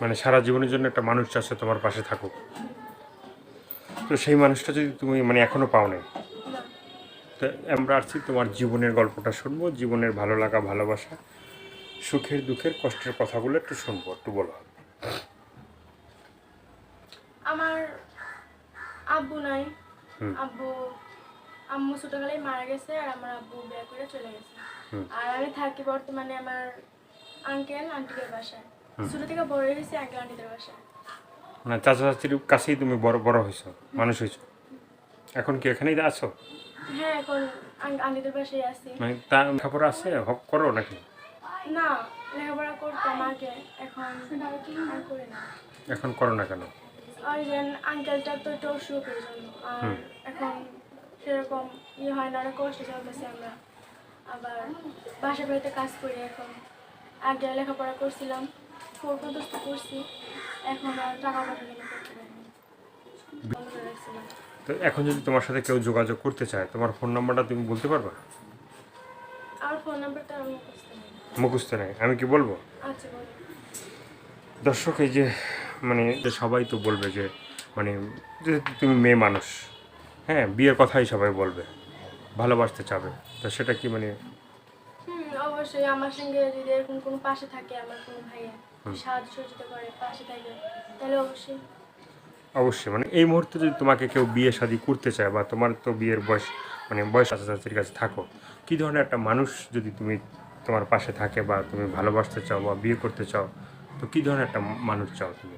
মানে সারা জীবনের জন্য একটা মানুষ আছে তোমার পাশে থাকুক। তো সেই মানুষটা যদি তুমি মানে এখনও পাও নাই তো আমরা আসছি তোমার জীবনের গল্পটা শুনব জীবনের ভালো লাগা ভালোবাসা সুখের দুঃখের কষ্টের কথাগুলো একটু শুনব একটু বলো। আমার আব্বু নাই। আব্বু আম্মু ছোটবেলায় মারা গেছে আর আমার আব্বু বিয়ে করে চলে গেছে। আর আমি থাকি বর্তমানে আমার আঙ্কেল আন্টিদের বাসায়। ছোট থেকে বড় হয়েছে আঙ্কেল আন্টিদের বাসায় মানে চাচা চাচির কাছেই তুমি বড় বড় হয়েছো মানুষ হয়েছো। এখন কি এখানেই আছো? হ্যাঁ এখন আং- আন্টিদের বাসায় আছি। মানে তা আছে? হক করো নাকি? না লেখাপড়া করতাম আগে এখন আর করি না। এখন করো না কেন? আর যে আঙ্কেলটা তো একটু অসুখের জন্য আর এখন সেরকম ইয়ে হয় না অনেক কষ্ট চলতেছে আমরা। আবার বাসা বাড়িতে কাজ করি এখন। আগে লেখাপড়া করছিলাম ফোর পর্যন্ত করছি এখন আর টাকা করতে তো এখন যদি তোমার সাথে কেউ যোগাযোগ করতে চায় তোমার ফোন নাম্বারটা তুমি বলতে পারবে? আর ফোন নাম্বারটা আমি মুখস্থ নেই। আমি কি বলব? আচ্ছা দর্শক এই যে মানে যে সবাই তো বলবে যে মানে যে তুমি মেয়ে মানুষ হ্যাঁ বিয়ের কথাই সবাই বলবে ভালোবাসতে চাবে। তো সেটা কি মানে অবশ্যই আমার সঙ্গে যদি এরকম কোনো পাশে থাকে আমার কোনো ভাইয়া সাহায্য সহযোগিতা করে পাশে থাকে তাহলে অবশ্যই। অবশ্যই মানে এই মুহূর্তে যদি তোমাকে কেউ বিয়ে শাদি করতে চায় বা তোমার তো বিয়ের বয়স মানে বয়স চাচির কাছে থাকো। কী ধরনের একটা মানুষ যদি তুমি তোমার পাশে থাকে বা তুমি ভালোবাসতে চাও বা বিয়ে করতে চাও তো কী ধরনের একটা মানুষ চাও তুমি?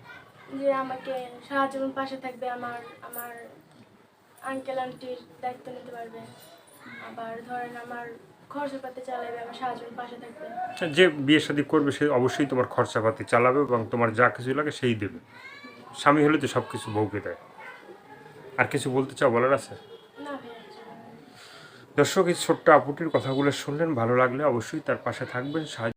যে আমাকে সারা জীবন পাশে থাকবে আমার আমার আঙ্কেল আন্টির দায়িত্ব নিতে পারবে। আবার ধরেন আমার খরচপাতি চালাবে আমার সারা পাশে থাকবে। যে বিয়ে শাদী করবে সে অবশ্যই তোমার খরচাপাতি চালাবে এবং তোমার যা কিছু লাগে সেই দেবে। স্বামী হলে তো সব কিছু বউকে দেয়। আর কিছু বলতে চাও বলার আছে? দর্শক এই ছোট্ট আপুটির কথাগুলো শুনলেন ভালো লাগলে অবশ্যই তার পাশে থাকবেন। সাহায্য